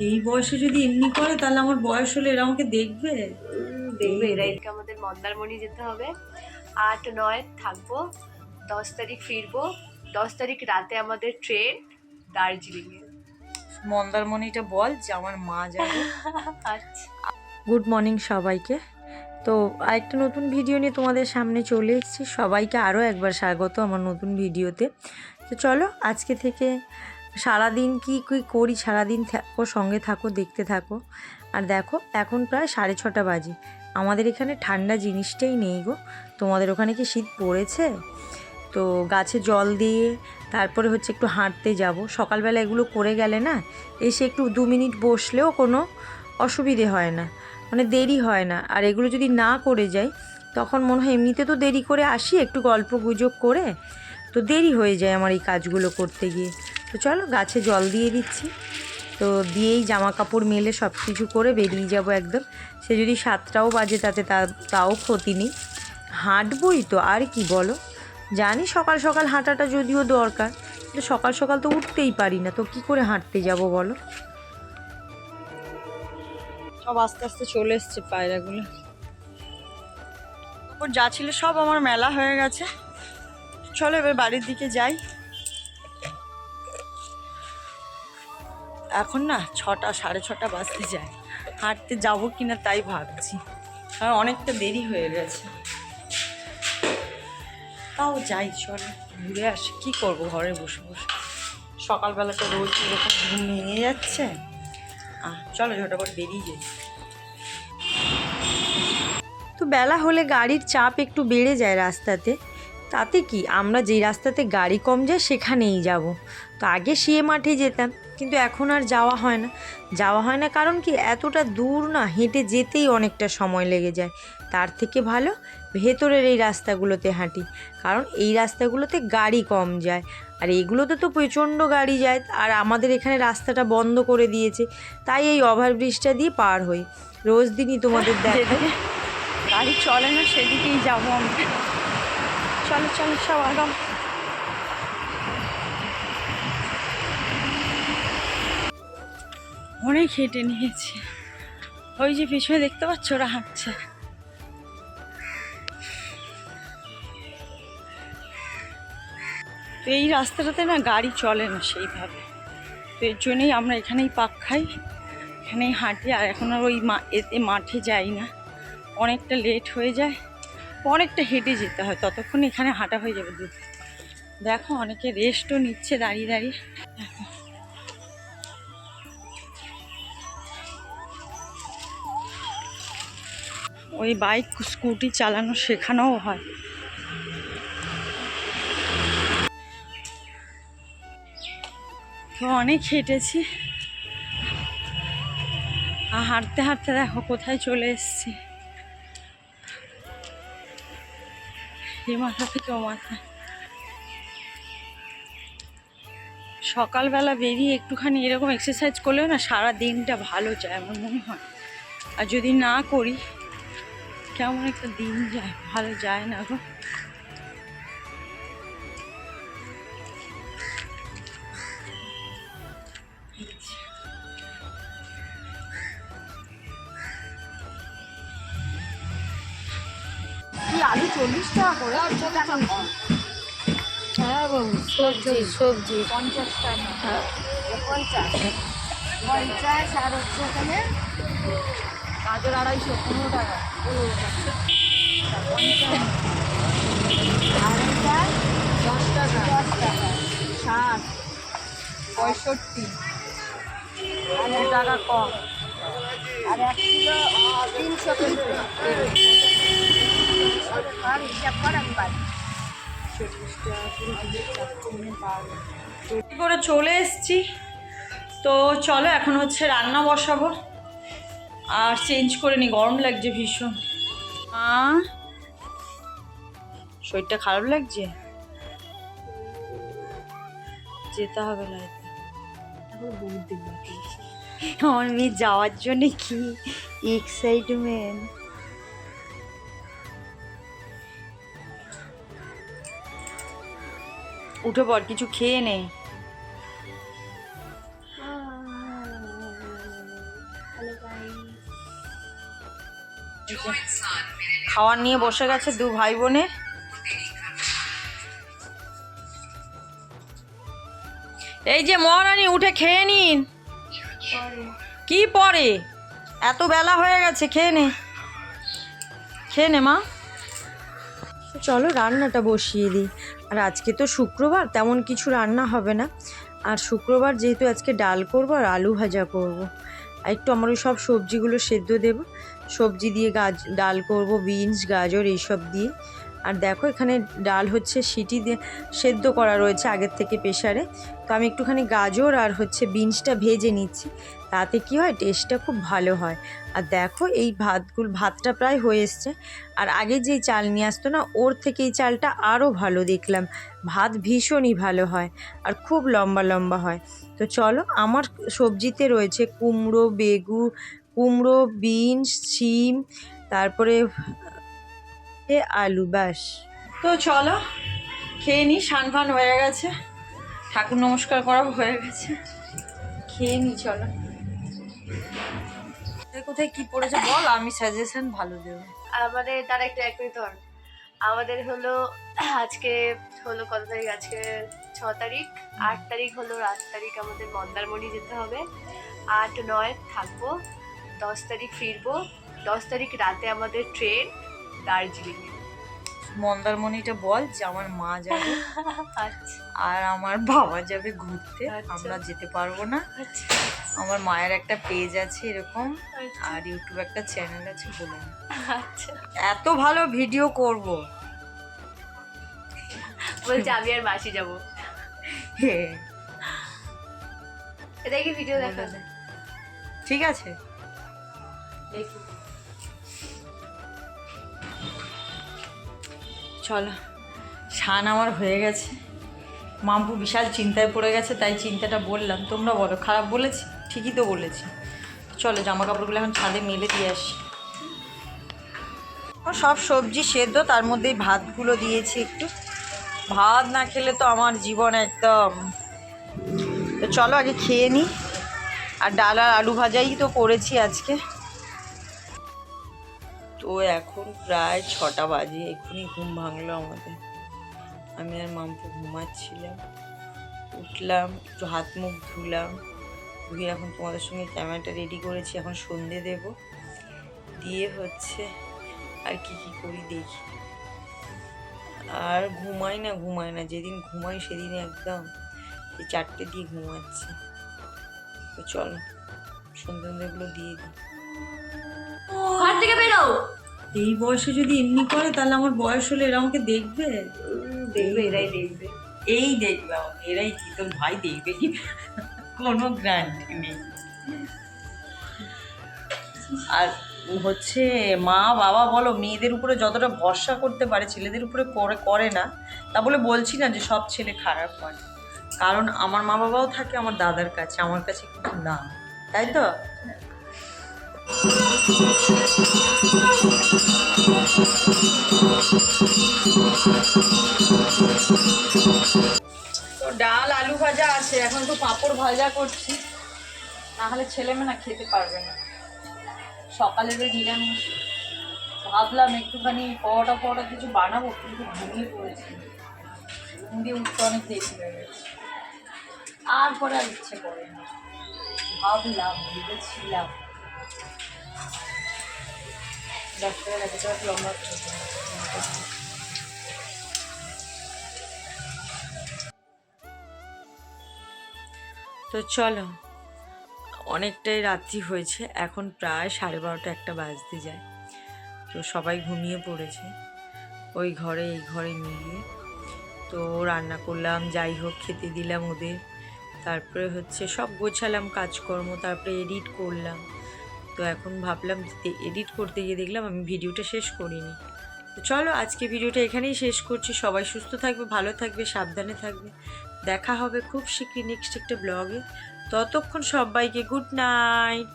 এই বয়সে যদি এমনি করে তাহলে আমার বয়স হলে এরা আমাকে দেখবে? দেখবে এরা এদিকে আমাদের মন্দারমণি যেতে হবে। আট নয় থাকব দশ তারিখ ফিরবো দশ তারিখ রাতে আমাদের ট্রেন দার্জিলিংয়ে। মন্দারমণিটা বল যে আমার মা যাবে। আচ্ছা। গুড মর্নিং সবাইকে। তো আরেকটা নতুন ভিডিও নিয়ে তোমাদের সামনে চলে এসেছি। সবাইকে আরও একবার স্বাগত আমার নতুন ভিডিওতে তো চলো আজকে থেকে সারাদিন কি, কী করি? সারাদিন থাকো, সঙ্গে থাকো, দেখতে থাকো। আর দেখো, এখন প্রায় সাড়ে ছটা বাজে। আমাদের এখানে ঠান্ডা জিনিসটাই নেই গো। তোমাদের ওখানে কি শীত পড়েছে? তো গাছে জল দিয়ে তারপরে হচ্ছে একটু হাঁটতে যাব। সকালবেলা এগুলো করে গেলে না, এসে একটু দু মিনিট বসলেও কোনো অসুবিধে হয় না। মানে দেরি হয় না। আর এগুলো যদি না করে যাই, তখন মনে হয় এমনিতে তো দেরি করে আসি, একটু গল্প গুজব করে। তো দেরি হয়ে যায় আমার এই কাজগুলো করতে গিয়ে। তো চলো গাছে জল দিয়ে দিচ্ছি। তো দিয়েই জামা কাপড় মেলে সব কিছু করে বেরিয়ে যাব একদম। সে যদি সাতটাও বাজে তাতে তা- তাও ক্ষতি নেই। হাঁটবই তো, আর কি বলো? জানি সকাল সকাল হাঁটাটা যদিও দরকার, কিন্তু সকাল সকাল তো উঠতেই পারি না, তো কি করে হাঁটতে যাব বলো? সব আস্তে আস্তে চলে এসছে পায়রাগুলো। যা ছিল সব আমার মেলা হয়ে গেছে। চলো এবার বাড়ির দিকে যাই। এখন না ছটা, সাড়ে ছটা বাজতে যায়। হাঁটতে যাব কিনা তাই ভাবছি। কারণ অনেকটা দেরি হয়ে গেছে। তাও যাই, চলো, ঘুরে আসি। কী করব ঘরে বসে বসে? সকালবেলা তো রোজ এরকম ঘুম ভেঙে যাচ্ছে। চলো ঝটাপট বেরিয়ে যাই। তো বেলা হলে গাড়ির চাপ একটু বেড়ে যায় রাস্তাতে। তাতে কি, আমরা যেই রাস্তাতে গাড়ি কম যায় সেখানেই যাব। তো আগে শিয়ে মাঠে যেতাম। কিন্তু এখন আর যাওয়া হয় না। যাওয়া হয় না কারণ কি এতটা দূর না হেঁটে যেতেই অনেকটা সময় লেগে যায়। তার থেকে ভালো ভেতরের এই রাস্তাগুলোতে হাঁটি কারণ এই রাস্তাগুলোতে গাড়ি কম যায়। আর এগুলোতে তো প্রচণ্ড গাড়ি যায় আর আমাদের এখানে রাস্তাটা বন্ধ করে দিয়েছে তাই এই ওভারব্রিজটা দিয়ে পার হই। রোজ দিনই তোমাদের দেখে গাড়ি চলে না সেদিকেই যাব আমরা চলো চলো সব আগাম অনেক হেঁটে নিয়েছি। ওই যে পিছনে দেখতে পাচ্ছ, ওরা হাঁটছে। তো এই রাস্তাটাতে না গাড়ি চলে না সেইভাবে। তো এর জন্যই আমরা এখানেই পাক খাই, এখানেই হাঁটি, আর এখন আর ওই মা এতে মাঠে যাই না। অনেকটা লেট হয়ে যায়, অনেকটা হেঁটে যেতে হয়, ততক্ষণ এখানে হাঁটা হয়ে যাবে দেখো, অনেকে রেস্টও নিচ্ছে দাঁড়িয়ে দাঁড়িয়ে। ওই বাইক, স্কুটি চালানো শেখানোও হয়। তো অনেক হেঁটেছি। আর হাঁটতে হাঁটতে দেখো কোথায় চলে এসেছি। এই মাথা থেকে ও মাথা। সকালবেলা বেরিয়ে একটুখানি এরকম এক্সারসাইজ করলেও না সারা দিনটা ভালো যায়, আমার মনে হয়। আর যদি না করি কেমন একটা দিন যায় ভালো যায় না গো। কি আলু চল্লিশ টাকা করে হ্যাঁ বাবু সবজি সবজি। পঞ্চাশ টাকা। হ্যাঁ। পঞ্চাশ। পঞ্চাশ আর হচ্ছে এখানে গাজর আড়াইশো পনেরো টাকা। দশ টাকা দশ টাকা ষাট পঁয়ষট্টি টাকা কম আর তিনশো আমি করে চলে এসেছি। তো চলো এখন হচ্ছে রান্না বসাবো। আর চেঞ্জ করে নি, গরম লাগছে ভীষণ। আহ শরীরটা খারাপ লাগছে? যেতে হবে না আমার মেয়ে যাওয়ার জন্য কি এক্সাইটমেন্ট উঠে পর কিছু খেয়ে নে। যে খাওয়ার নিয়ে বসে গেছে দু ভাই বোনে। এই যে মহারানী, উঠে খেয়ে নিন। কি পরে? এত বেলা হয়ে গেছে, খেয়ে নে। খেয়ে নে, মা। চলো, রান্নাটা বসিয়ে দিই। আর আজকে তো শুক্রবার, তেমন কিছু রান্না হবে না। আর শুক্রবার যেহেতু আজকে ডাল করব আর আলু ভাজা করব। আর একটু আমার ওই সব সবজিগুলো সেদ্ধ দেব। সবজি দিয়ে গাজ, ডাল করব, বিনস, গাজর, এইসব দিয়ে। আর দেখো এখানে ডাল হচ্ছে সিটি দিয়ে সেদ্ধ করা রয়েছে আগের থেকে প্রেশারে তো আমি একটুখানি গাজর আর হচ্ছে বিনসটা ভেজে নিচ্ছি, তাতে কি হয় টেস্টটা খুব ভালো হয়। আর দেখো এই ভাতগুলো, ভাতটা প্রায় হয়ে এসছে। আর আগে যেই চাল নিয়ে আসতো না, ওর থেকে এই চালটা আরও ভালো দেখলাম। ভাত ভীষণই ভালো হয় আর খুব লম্বা লম্বা হয়। তো চলো, আমার সবজিতে রয়েছে কুমড়ো, বেগু, কুমড়ো, বিনস, শিম, তারপরে এ আলু ব্যাস তো চলো খেয়ে নি সান ফান হয়ে গেছে। ঠাকুর নমস্কার করা হয়ে গেছে। খেয়ে নি চলো। কোথায় কোথায় কি পড়েছে বল আমি সাজেশন ভালো দেবো। আমাদের তারা একটা একই ধর আমাদের হলো আজকে হলো কত তারিখ? আজকে ছ তারিখ। আট তারিখ হলো আট তারিখ আমাদের মন্দারমণি যেতে হবে। আট নয় থাকব দশ তারিখ ফিরবো দশ তারিখ রাতে আমাদের ট্রেন দার্জিলিং। মন্দারমণিটা বল যে আমার মা যাবে আচ্ছা। আর আমার বাবা যাবে ঘুরতে। আচ্ছা। আমরা যেতে পারব না। আচ্ছা। আমার মায়ের একটা পেজ আছে এরকম আর ইউটিউব একটা চ্যানেল আছে বলে আচ্ছা। এত ভালো ভিডিও করব। বলছে আমি আর মাসি যাব। এটা কি ভিডিও দেখা ঠিক আছে। দেখি। চলো। শান আমার হয়ে গেছে। মাম্পু বিশাল চিন্তায় পড়ে গেছে, তাই চিন্তাটা বললাম, তোমরা বলো, খারাপ বলেছি? ঠিকই তো বলেছি। চলো জামা কাপড়গুলো এখন ছাদে মেলে দিয়ে আসি। সব সবজি সেদ্ধ, তার মধ্যেই ভাতগুলো দিয়েছি একটু। ভাত না খেলে তো আমার জীবন একদম। তো চলো, আগে খেয়ে নিই আর ডাল আর আলু ভাজাই তো করেছি আজকে। তো এখন প্রায় ছটা বাজে এক্ষুনি ঘুম ভাঙলো আমাদের। আমি আর মাম্পু ঘুমাচ্ছিলাম, উঠলাম, একটু হাত মুখ ধুলাম, ধুয়ে এখন তোমাদের সঙ্গে ক্যামেরাটা রেডি করেছি, এখন সন্ধে দেব। দিয়ে হচ্ছে আর কি কি করি দেখি। আর ঘুমাই না ঘুমাই না, যেদিন ঘুমাই সেদিন একদম চারটে দিয়ে ঘুমাচ্ছি। তো চলো সন্ধে সন্ধেগুলো দিয়ে দিই। ঘর থেকে বেরো। এই বয়সে যদি এমনি করে তাহলে আমার বয়স হলে এরা আমাকে দেখবে? দেখবে এরাই দেখবে। এই দেখবে আমাকে এরাই কি? তোর ভাই দেখবে কি কোনো গ্যারান্টি নেই। আর হচ্ছে মা বাবা বলো মেয়েদের উপরে যতটা ভরসা করতে পারে ছেলেদের উপরে করে করে না তা বলে বলছি না যে সব ছেলে খারাপ হয়। কারণ আমার মা বাবাও থাকে আমার দাদার কাছে আমার কাছে কিন্তু না। তাই তো? তো ডাল, আলু ভাজা আছে, এখন তো পাঁপড় ভাজা করছি। না হলে ছেলেমেয়ে না খেতে পারবে না। সকালের ওই নিরামিষ, ভাবলাম একটুখানি পরোটা পরোটা কিছু বানাবো, কিন্তু ঘুমিয়ে পড়েছি। ঘুম দিয়ে উঠতে অনেক দেরি হয়ে গেছে। আর পরে আর ইচ্ছে করে না। ভাবলাম, ভেবেছিলাম তো লম্বা তো চলো, অনেকটাই রাত্রি হয়েছে, এখন প্রায় সাড়ে বারোটা একটা বাজতে যায়। তো সবাই ঘুমিয়ে পড়েছে, ওই ঘরে এই ঘরে মিলিয়ে। তো রান্না করলাম, যাই হোক, খেতে দিলাম ওদের। তারপরে হচ্ছে সব গোছালাম কাজকর্ম, তারপরে এডিট করলাম। তো এখন ভাবলাম এডিট করতে গিয়ে দেখলাম আমি ভিডিওটা শেষ করিনি। তো চলো আজকে ভিডিওটা এখানেই শেষ করছি। সবাই সুস্থ থাকবে, ভালো থাকবে, সাবধানে থাকবে। দেখা হবে খুব শীঘ্রই নেক্সট একটা ব্লগে ততক্ষণ সবাইকে গুড নাইট